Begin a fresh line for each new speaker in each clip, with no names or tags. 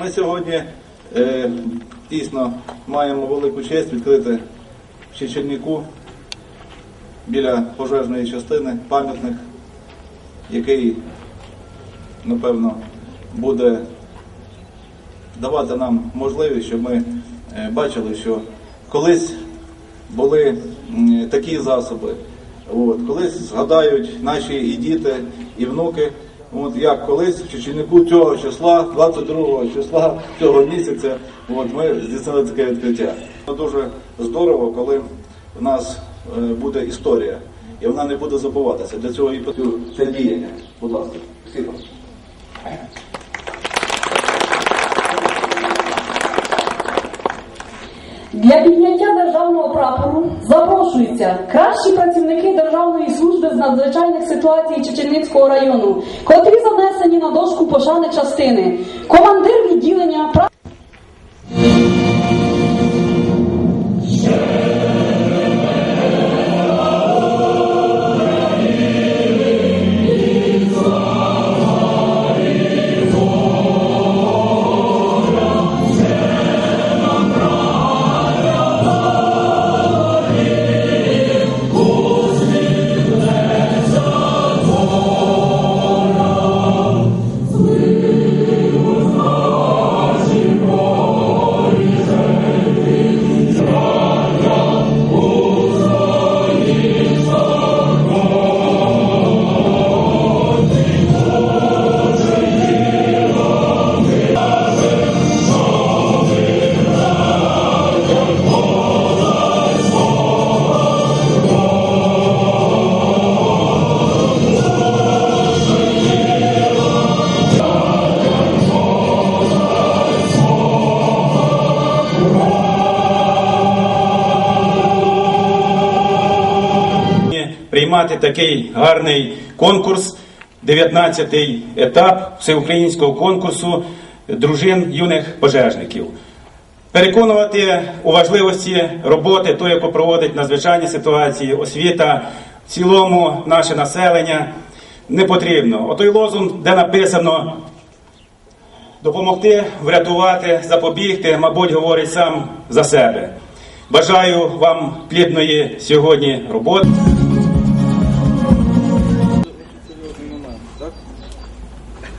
Ми сьогодні е, дійсно маємо велику честь відкрити в Чечельнику біля пожежної частини пам'ятник, який, напевно, буде давати нам можливість, щоб ми е, бачили, що колись були такі засоби. От, колись згадають наші і діти, і внуки, от, як колись в Чечільнику цього числа, 22 числа цього місяця, от, ми здійснили таке відкриття. Дуже здорово, коли в нас е, буде історія, і вона не буде забуватися. Для цього і потрібно це діяння. Будь ласка, Спасибо.
Для підняття державного прапору запрошуються кращі працівники Державної служби з надзвичайних ситуацій Чеченицького району, котрі занесені на дошку пошани частини, командир відділення
приймати такий гарний конкурс, 19-й етап всеукраїнського конкурсу дружин юних пожежників. Переконувати у важливості роботи, ту, яку проводить надзвичайні ситуації, освіта, в цілому наше населення не потрібно. Отой лозунг, де написано допомогти, врятувати, запобігти, мабуть, говорить сам за себе. Бажаю вам плідної сьогодні роботи.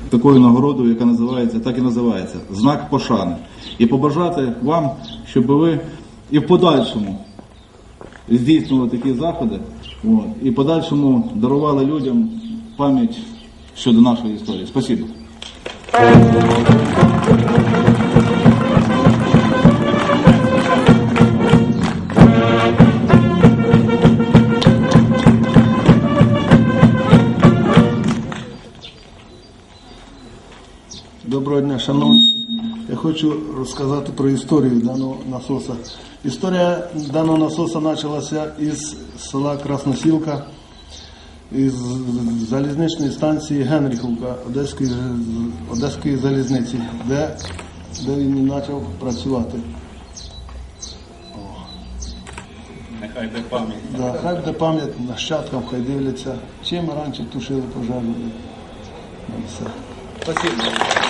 Такою нагородою, яка називається, так і називається знак пошани. І побажати вам, щоб ви і в подальшому здійснювали такі заходи, от, і в подальшому дарували людям пам'ять щодо нашої історії. Спасибо.
Доброго дня, шановні. Я хочу розказати про історію даного насоса. Історія даного насоса почалася із села Красносілка, із залізничної станції Генріховка Одеської, Одеської залізниці, де, де він і почав працювати.
Нехай буде пам'ять.
Да, хай буде пам'ять нащадкам, хай дивляться, чим раніше тушили пожежу. все.
Спасибо.